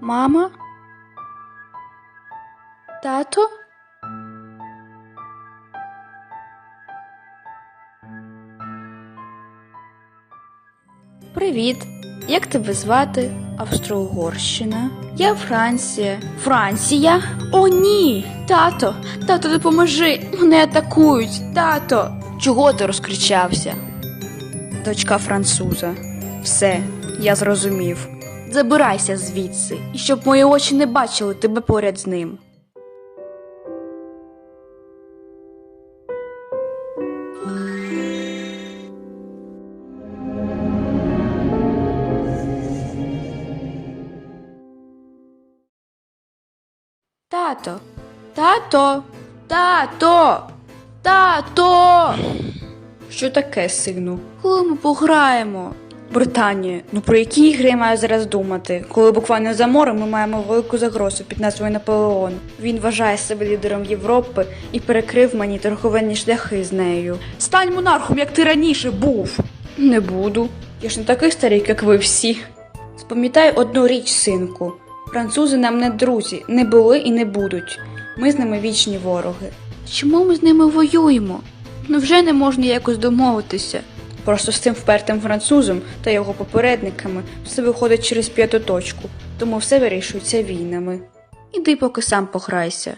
Мама? Тато? Привіт. Як тебе звати? Австро-Угорщина. Я Франція. Франція? О, ні! Тато, тато, допоможи! Мене атакують! Тато! Чого ти розкричався? Дочка француза. Все, я зрозумів. Забирайся звідси, і щоб мої очі не бачили тебе поряд з ним. Тато, тато, тато, тато. Що таке, сину? Коли ми пограємо? Британія, ну про які ігри я маю зараз думати? Коли буквально за морем ми маємо велику загрозу під назвою Наполеон. Він вважає себе лідером Європи і перекрив мені торговельні шляхи з нею. Стань монархом, як ти раніше був. Не буду. Я ж не такий старий, як ви всі. Спам'ятай одну річ, синку. Французи нам не друзі, не були і не будуть. Ми з ними вічні вороги. Чому ми з ними воюємо? Ну вже не можна якось домовитися. Просто з цим впертим французом та його попередниками все виходить через п'яту точку, тому все вирішується війнами. Іди поки сам пограйся.